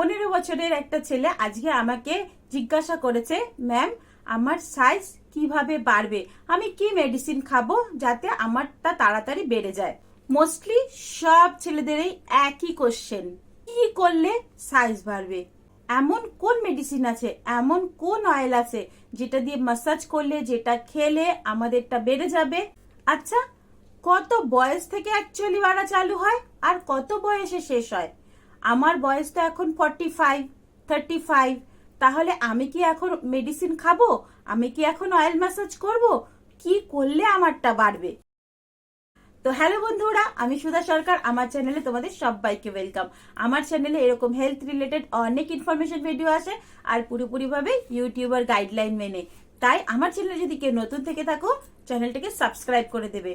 পনেরো বছরের একটা ছেলে আজকে আমাকে জিজ্ঞাসা করেছে, ম্যাম, আমার সাইজ কীভাবে বাড়বে? আমি কি মেডিসিন খাব যাতে আমারটা তাড়াতাড়ি বেড়ে যায়? মোস্টলি সব ছেলেদেরই একই কোশ্চেন কি করলে সাইজ বাড়বে? এমন কোন মেডিসিন আছে? এমন কোন অয়েল আছে যেটা দিয়ে মাসাজ করলে, যেটা খেলে আমাদেরটা বেড়ে যাবে? আচ্ছা কত বয়স থেকে অ্যাকচুয়ালি বাড়া চালু হয় আর কত বয়সে শেষ হয়? আমার বয়স তো এখন ফর্টি ফাইভ থার্টি ফাইভ তাহলে আমি কি এখন মেডিসিন খাব? আমি কি এখন অয়েল ম্যাসাজ করব? কি করলে আমারটা বাড়বে? তো হ্যালো বন্ধুরা, আমি সুধা সরকার, আমার চ্যানেলে তোমাদের সবাইকে ওয়েলকাম আমার চ্যানেলে এরকম হেলথ রিলেটেড অনেক ইনফরমেশন ভিডিও আসে, আর পুরোপুরিভাবে ইউটিউবার গাইডলাইন মেনে। তাই আমার চ্যানেলে যদি কেউ নতুন থেকে থাকো চ্যানেলটাকে সাবস্ক্রাইব করে দেবে।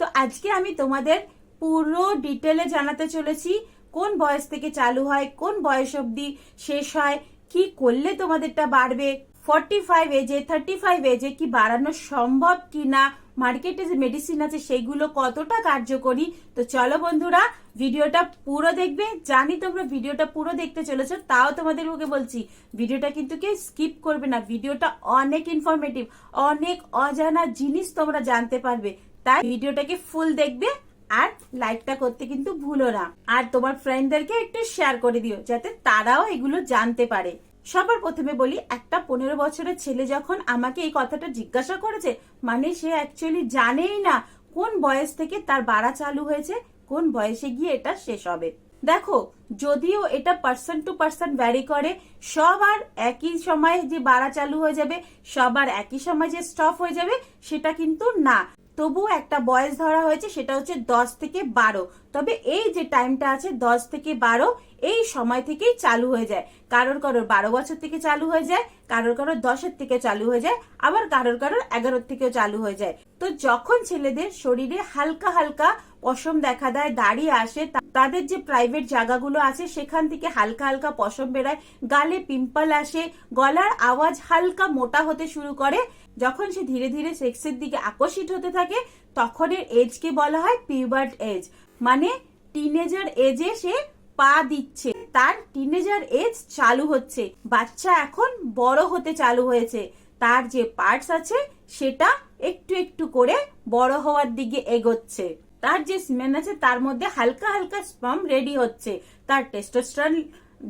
তো আজকে আমি তোমাদের পুরো ডিটেলে জানাতে চলেছি কোন বয়স থেকে চালু হয়, কোন বয়স অবধি শেষ হয়, কি করলে তোমাদেরটা বাড়বে? ফর্টি ফাইভ এজে থার্টি ফাইভ এজে কি বাড়ানো সম্ভব কি না মার্কেটে যে মেডিসিন আছে সেগুলো কতটা কার্যকরী? তো চলো বন্ধুরা, ভিডিওটা পুরো দেখবে। জানি তোমরা ভিডিওটা পুরো দেখতে চলেছো, তাও তোমাদের মুখে বলছি, ভিডিওটা কিন্তু কেউ স্কিপ করবে না। ভিডিওটা অনেক ইনফরমেটিভ অনেক অজানা জিনিস তোমরা জানতে পারবে। তাই ভিডিওটাকে ফুল দেখবে আর লাইকটা করতে কিন্তু ভুলো না। আর তোমার ফ্রেন্ডদেরকে একটু শেয়ার করে দিও, যাতে তারাও এগুলো জানতে পারে। সবার প্রথমে বলি, একটা পনেরো বছরের ছেলে যখন আমাকে এই কথাটা জিজ্ঞাসা করেছে মানে সে অ্যাকচুয়ালি জানেই না কোন বয়স থেকে তার বাড়া চালু হয়েছে, কোন বয়সে গিয়ে এটা শেষ হবে। দেখো, যদিও এটা পার্সন টু পার্সন ভ্যারি করে, সবার একই সময় যে বাড়া চালু হয়ে যাবে, সবার একই সময় যে স্টপ হয়ে যাবে, সেটা কিন্তু না। তবুও একটা বয়স ধরা হয়েছে, সেটা হচ্ছে দশ থেকে বারো। তবে এই যে টাইমটা আছে দশ থেকে বারো, এই সময় থেকেই চালু হয়ে যায়। কারোর কারোর বারো বছর থেকে চালু হয়ে যায়, কারোর কারোর দশের থেকে চালু হয়ে যায়, আবার কারোর কারোর এগারোর থেকেও চালু হয়ে যায়। তো যখন ছেলেদের শরীরে হালকা হালকা পশম দেখা দেয়, দাঁড়িয়ে আসে তাদের যে প্রাইভেট জায়গাগুলো আছে, সেখান থেকে হালকা হালকা পশম বেরোয়। গালে পিম্পল আসে, গলার আওয়াজ হালকা মোটা হতে শুরু করে যখন সে ধীরে ধীরে সেক্সের দিকে আকর্ষিত হতে থাকে তখন এর এজকে বলা হয় পিউবার্ট এজ মানে টিনেজার এজে সে পা দিচ্ছে। তার টিনেজার এজ চালু হচ্ছে। বাচ্চা এখন বড় হতে চালু হয়েছে। তার যে পার্টস আছে, সেটা একটু একটু করে বড় হওয়ার দিকে এগোচ্ছে। তার যে সিমেন আছে, তার মধ্যে হালকা হালকা স্পাম রেডি হচ্ছে। তার টেস্টোস্টেরন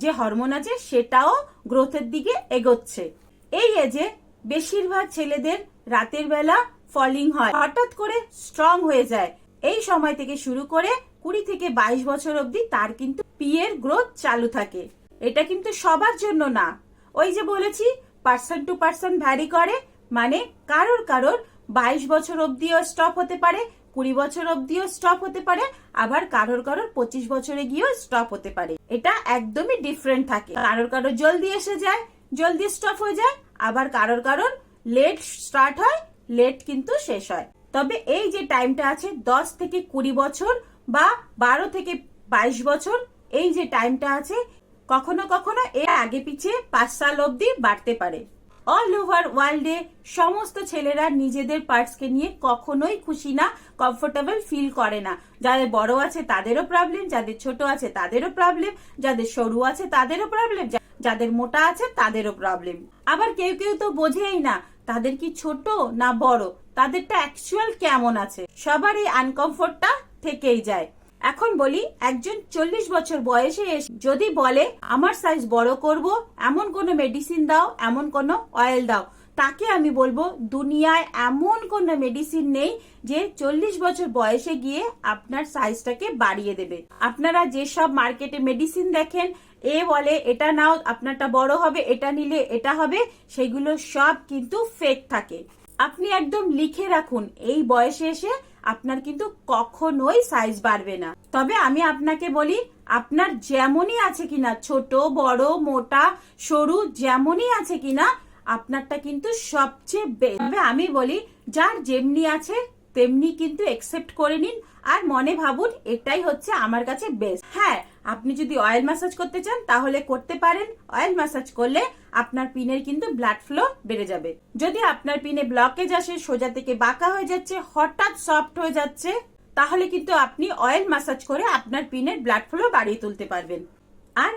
যে হরমোন আছে, সেটাও গ্রোথের দিকে এগোচ্ছে। এই এজে বেশিরভাগ ছেলেদের রাতের বেলা ফলিং হয়। হঠাৎ করে স্ট্রং হয়ে যায়। এই সময় থেকে শুরু করে কুড়ি থেকে বাইশ বছর অবধি তার কিন্তু পিয়ের গ্রোথ চালু থাকে। এটা কিন্তু সবার জন্য না। ওই যে বলেছি পার্সন টু পার্সন ভ্যারি করে মানে কারোর কারোর বাইশ বছর অবধিও স্টপ হতে পারে, কুড়ি বছর অবধিও স্টপ হতে পারে, আবার কারোর কারোর পঁচিশ বছরে গিয়েও স্টপ হতে পারে। এটা একদমই ডিফারেন্ট থাকে। কারোর কারোর জলদি এসে যায়, জলদি স্টপ হয়ে যায় আবার কারোর কারোর লেট স্টার্ট হয় লেট কিন্তু শেষ হয়। তবে এই যে টাইমটা আছে, দশ থেকে কুড়ি বছর বা বারো থেকে বাইশ বছর, এই যে টাইমটা আছে, কখনো কখনো এর আগে পিছিয়ে পাঁচ সাল অবধি বাড়তে পারে। অল ওভার ওয়ার্ল্ডে সমস্ত ছেলেরা নিজেদের পার্টসকে নিয়ে কখনোই খুশি না কমফোর্টেবল ফিল করে না। যাদের বড় আছে তাদেরও প্রবলেম যাদের ছোট আছে তাদেরও প্রবলেম যাদের সরু আছে তাদেরও প্রবলেম যাদের মোটা আছে তাদেরও প্রবলেম আবার কেউ কেউ তো বোঝেই না, তাদের কি ছোট না বড়? তাদেরটা অ্যাকচুয়াল কেমন আছে? সবার এই আনকমফোর্টটা থেকেই যায়। এখন বলি, একজন চল্লিশ বছর বয়সে এসে যদি বলে, আমার সাইজ বড় করব, এমন কোনো মেডিসিন দাও, এমন কোনো অয়েল দাও। তাকে আমি বলব, দুনিয়ায় এমন কোনো মেডিসিন নেই যে চল্লিশ বছর বয়সে গিয়ে আপনার সাইজটাকে বাড়িয়ে দেবে। আপনারা যেসব মার্কেটে মেডিসিন দেখেন, এ বলে এটা নাও, আপনারটা বড় হবে, এটা নিলে এটা হবে, সেগুলো সব কিন্তু ফেক থাকে। আপনি একদম লিখে রাখুন, এই বয়সে এসে আপনার কিন্তু কখনোই সাইজ বাড়বে না। তবে আমি আপনাকে বলি, আপনার যেমনই আছে কিনা, ছোট, বড়, মোটা, সরু, যেমনই আছে কিনা আপনারটা কিন্তু সবচেয়ে বেস্ট আমি বলি, যার যেমনি আছে, তেমনি কিন্তু একসেপ্ট করে নিন। আর মনে ভাবুন, এটাই হচ্ছে আমার কাছে বেস্ট হ্যাঁ আপনি যদি অয়েল ম্যাসাজ করতে চান, তাহলে করতে পারেন। অয়েল ম্যাসাজ করলে আপনার পিনের কিন্তু ব্লাড ফ্লো বেড়ে যাবে। যদি আপনার পিনে ব্লকেজ আসে, সোজা থেকে বাঁকা হয়ে যাচ্ছে, হঠাৎ সফট হয়ে যাচ্ছে, তাহলে কিন্তু আপনি অয়েল ম্যাসাজ করে আপনার পিনের ব্লাড ফ্লো বাড়িয়ে তুলতে পারবেন। আর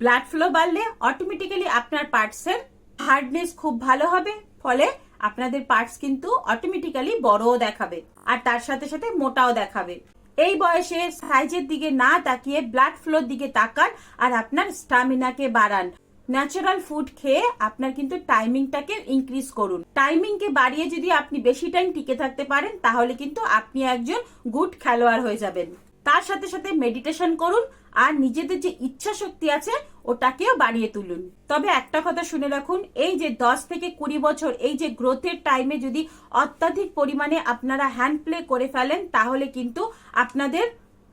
ব্লাড ফ্লো বাড়লে অটোমেটিক্যালি আপনার পার্টসের হার্ডনেস খুব ভালো হবে, ফলে আপনাদের পার্টস কিন্তু অটোমেটিক্যালি বড়ও দেখাবে আর তার সাথে সাথে মোটাও দেখাবে। এই বয়সে সাইজের দিকে না তাকিয়ে ব্লাড ফ্লোর দিকে তাকান আর আপনার স্টামিনাকে বাড়ান। ন্যাচারাল ফুড খেয়ে আপনার কিন্তু টাইমিংটাকে ইনক্রিজ করুন। টাইমিংকে বাড়িয়ে যদি আপনি বেশি টাইম টিকে থাকতে পারেন, তাহলে কিন্তু আপনি একজন গুড খেলোয়াড় হয়ে যাবেন। তার সাথে সাথে মেডিটেশন করুন আর নিজেদের যে ইচ্ছা শক্তি আছে, ওটাকেও বাড়িয়ে তুলুন। তবে একটা কথা শুনে রাখুন, এই যে দশ থেকে কুড়ি বছর, এই যে গ্রোথের টাইমে যদি অত্যাধিক পরিমাণে আপনারা হ্যান্ড প্লে করে ফেলেন, তাহলে কিন্তু আপনাদের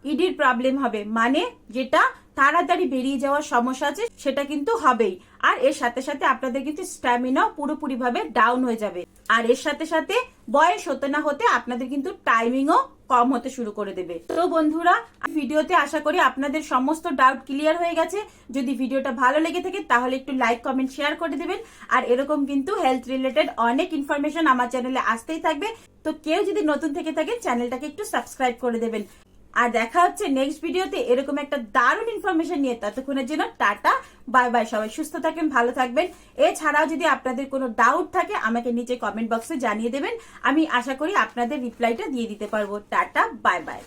ইডির প্রবলেম হবে। মানে যেটা তাড়াতাড়ি বেরিয়ে যাওয়ার সমস্যা আছে, সেটা কিন্তু হবেই। আর এর সাথে সাথে আপনাদের কিন্তু স্ট্যামিনাও পুরোপুরিভাবে ডাউন হয়ে যাবে। আর এর সাথে সাথে বয়স হতে না হতে আপনাদের কিন্তু টাইমিংও কম হতে শুরু করে দেবে। তো বন্ধুরা, ভিডিওতে আশা করি আপনাদের সমস্ত ডাউট ক্লিয়ার হয়ে গেছে। যদি ভিডিওটা ভালো লেগে থাকে, তাহলে একটু লাইক কমেন্ট শেয়ার করে দেবেন। আর এরকম কিন্তু হেলথ রিলেটেড অনেক ইনফরমেশন আমার চ্যানেলে আসতেই থাকবে। তো কেউ যদি নতুন থেকে থাকেন চ্যানেলটাকে একটু সাবস্ক্রাইব করে দেবেন। আর দেখা হচ্ছে নেক্সট ভিডিওতে এরকম একটা দারুণ ইনফরমেশন নিয়ে। ততক্ষণের জন্য টাটা বাই বাই সবাই, সুস্থ থাকেন, ভালো থাকবেন। এছাড়াও যদি আপনাদের কোনো ডাউট থাকে, আমাকে নিচে কমেন্ট বক্সে জানিয়ে দেবেন। আমি আশা করি আপনাদের রিপ্লাইটা দিয়ে দিতে পারব। Tata bye bye